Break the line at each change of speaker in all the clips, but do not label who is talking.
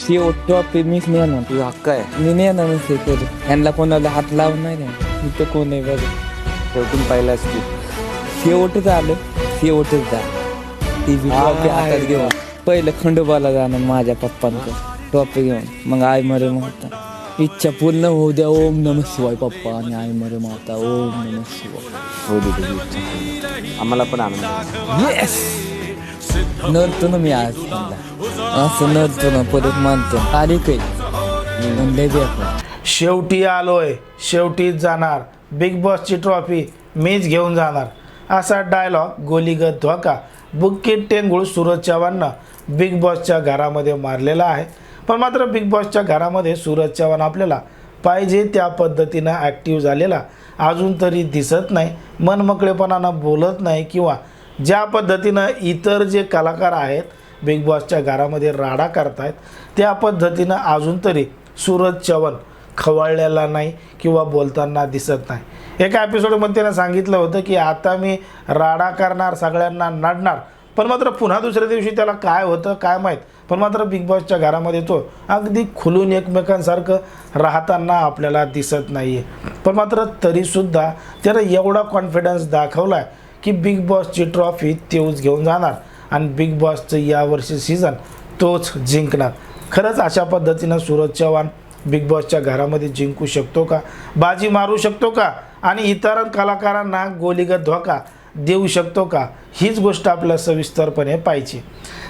शेवट टॉपी मीच नेणार
तुझा हक्क आहे.
मी नेणार नसते कधी यांना कोणाला हात लावून नाही ना इथं कोण आहे बघ.
शेवटून पाहिलास तू.
शेवटच आलं. शेवटच जा. ती बी हातात घेऊन. पहिलं खंडोबाला जाणं माझ्या पप्पांचं. ट्रॉफी घेऊन. मग आई मरे माता इच्छा पूर्ण होऊ द्या. ओम नम शिवाय पप्पा. आणि आई मरे माता ओम नम शिवाय.
हो दे आम्हाला पण आनंद.
येस नरतो ना मी आज. असं नरतो ना परत मानतो. आली काही म्हणले
शेवटी आलोय. शेवटीच जाणार. बिग बॉसची ट्रॉफी मीच घेऊन जाणार. असा डायलॉग गोलीगत धोका हो बुक्कीट टेंगुळ सूरज चव्हाणनं बिग बॉसच्या घरामध्ये मारलेला आहे. पण मात्र बिग बॉसच्या घरामध्ये सूरज चव्हाण आपल्याला पाहिजे त्या पद्धतीनं ॲक्टिव्ह झालेला. अजून तरी दिसत नाही. मनमकळेपणानं बोलत नाही किंवा ज्या पद्धतीनं इतर जे कलाकार आहेत बिग बॉसच्या घरामध्ये राडा करतायत त्या पद्धतीनं अजून तरी सूरज चव्हाण खवळलेला नाही किंवा बोलताना दिसत नाही. एका एपिसोडमध्ये त्यानं सांगितलं होतं की आता मी राडा करणार सगळ्यांना नडणार. पण मात्र पुन्हा दुसऱ्या दिवशी त्याला काय होतं काय माहीत? पण मात्र बिग बॉसच्या घरामध्ये तो अगदी खुलून एकमेकांसारखं राहताना आपल्याला दिसत नाही आहे पण मात्र तरीसुद्धा त्यानं एवढा कॉन्फिडन्स दाखवला आहे की बिग बॉसची ट्रॉफी तेच घेऊन जाणार आणि बिग बॉसचं यावर्षी सीझन तोच जिंकणार. खरंच अशा पद्धतीनं सूरज चव्हाण बिग बॉसच्या घरामध्ये जिंकू शकतो का? बाजी मारू शकतो का? आणि इतर कलाकारांना गोलीगत धोका देऊ शकतो का? हीच गोष्ट आपल्याला सविस्तरपणे पाहिजे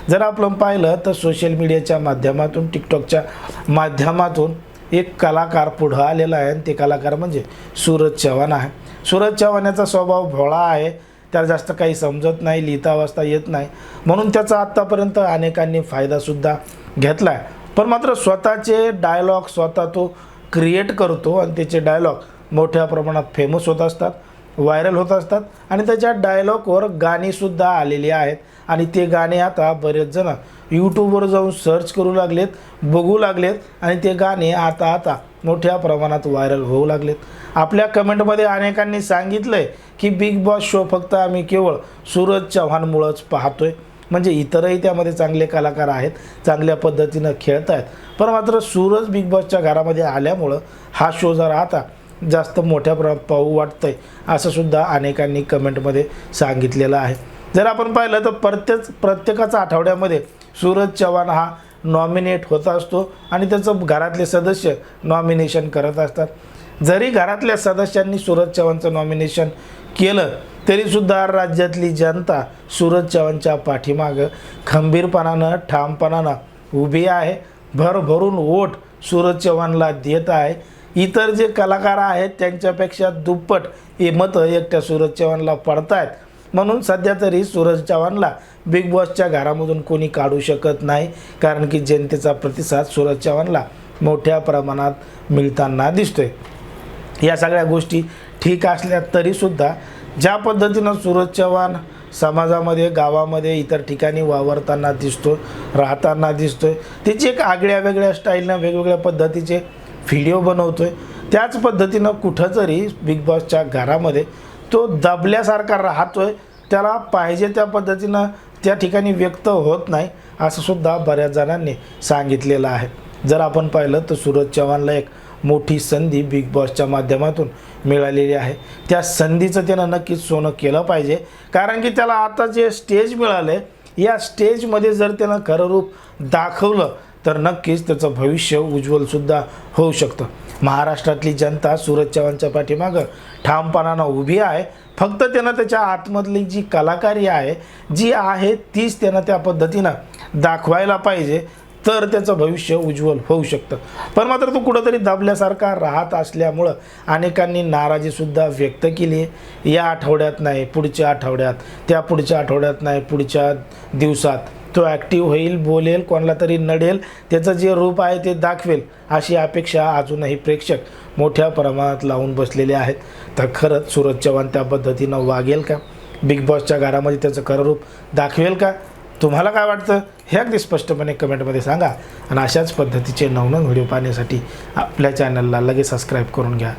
जर आपण पाहिलं तर सोशल मीडियाच्या माध्यमातून टिकटॉकच्या माध्यमातून एक कलाकार पुढं आलेला आहे आणि ते कलाकार म्हणजे सूरज चव्हाण आहे. सूरज चव्हाण याचा स्वभाव भोळा आहे. त्याला जास्त काही समजत नाही लिहिता वाचता येत नाही. म्हणून त्याचा आत्तापर्यंत अनेकांनी फायदासुद्धा घेतला आहे पण मात्र स्वतःचे डायलॉग स्वतः तो क्रिएट करतो आणि त्याचे डायलॉग मोठ्या प्रमाणात फेमस होत असतात व्हायरल होत असतात आणि त्याच्या डायलॉगवर गाणीसुद्धा आलेली आहेत. आणि ते गाणे आता बरेच जण यूट्यूबवर जाऊन सर्च करू लागलेत बघू लागलेत आणि ते गाणे आता आता मोठ्या प्रमाणात व्हायरल होऊ लागलेत. आपल्या कमेंटमध्ये अनेकांनी सांगितलं आहे की बिग बॉस शो फक्त आम्ही केवळ सूरज चव्हाणमुळंच पाहतोय. म्हणजे इतरही त्यामध्ये चांगले कलाकार आहेत चांगल्या पद्धतीनं खेळत आहेत पण मात्र सूरज बिग बॉसच्या घरामध्ये आल्यामुळं हा शो जर आता जास्त मोठ्या प्रमाणात पाहू वाटतं आहे असंसुद्धा अनेकांनी कमेंटमध्ये सांगितलेलं आहे. जर आपण पाहिलं तर प्रत्येक प्रत्येकाचा आठवड्यामध्ये सूरज चव्हाण हा नॉमिनेट होत असतो आणि त्याचं घरातले सदस्य नॉमिनेशन करत असतात. जरी घरातल्या सदस्यांनी सूरज चव्हाणचं नॉमिनेशन केलं तरीसुद्धा राज्यातली जनता सूरज चव्हाणच्या पाठीमागं खंबीरपणानं ठामपणानं उभी आहे. भरभरून वोट सूरज चव्हाणला देत आहे. इतर जे कलाकार आहेत त्यांच्यापेक्षा दुप्पट हे मतं एकट्या सूरज चव्हाणला पडत आहेत म्हणून सध्या तरी सूरज चव्हाणला बिग बॉसच्या घरामधून कोणी काढू शकत नाही कारण की जनतेचा प्रतिसाद सूरज चव्हाणला मोठ्या प्रमाणात मिळताना दिसतोय. या सगळ्या गोष्टी ठीक असल्या तरीसुद्धा ज्या पद्धतीनं सूरज चव्हाण समाजामध्ये गावामध्ये इतर ठिकाणी वावरताना दिसतो राहताना दिसतोय त्याची एक आगळ्या वेगळ्या स्टाईलनं वेगवेगळ्या पद्धतीचे व्हिडिओ बनवतोय. त्याच पद्धतीनं कुठंतरी बिग बॉसच्या घरामध्ये तो दबल्यासारखा राहतोय. त्याला पाहिजे त्या पद्धतीनं त्या ठिकाणी व्यक्त होत नाही असं सुद्धा बऱ्याच जणांनी सांगितलेलं आहे. जर आपण पाहिलं तर सूरज चव्हाणला एक मोठी संधी बिग बॉसच्या माध्यमातून मिळालेली आहे. त्या संधीचं त्यानं नक्कीच सोनं केलं पाहिजे. कारण की त्याला आता जे स्टेज मिळालं आहे या स्टेजमध्ये जर त्यानं खरं रूप दाखवलं तर नक्कीच त्याचं भविष्य उज्ज्वलसुद्धा होऊ शकतं. महाराष्ट्रातली जनता सूरज चव्हाणच्या पाठीमागं ठामपणानं उभी आहे. फक्त त्यानं त्याच्या आतमधली जी कलाकारी आहे जी आहे तीच त्यानं त्या पद्धतीनं दाखवायला पाहिजे तर त्याचं भविष्य उज्ज्वल होऊ शकतं. पण मात्र तो कुठंतरी दबल्यासारखा राहत असल्यामुळं अनेकांनी नाराजीसुद्धा व्यक्त केली. आहे या आठवड्यात नाही पुढच्या आठवड्यात त्या पुढच्या आठवड्यात नाही पुढच्या दिवसात. तो ॲक्टिव्ह होईल बोलेल कोणाला तरी नडेल त्याचं जे रूप आहे ते दाखवेल अशी अपेक्षा अजूनही प्रेक्षक मोठ्या प्रमाणात लावून बसलेले आहेत. तर खरंच सूरज चव्हाण त्या पद्धतीनं वागेल का? बिग बॉसच्या घरामध्ये त्याचं खरं रूप दाखवेल का? तुम्हाला काय वाटतं? हे अगदी स्पष्टपणे कमेंटमध्ये सांगा. आणि अशाच पद्धतीचे नवनवीन व्हिडिओ पाहण्यासाठी आपल्या चॅनलला लगेच सबस्क्राईब करून घ्या.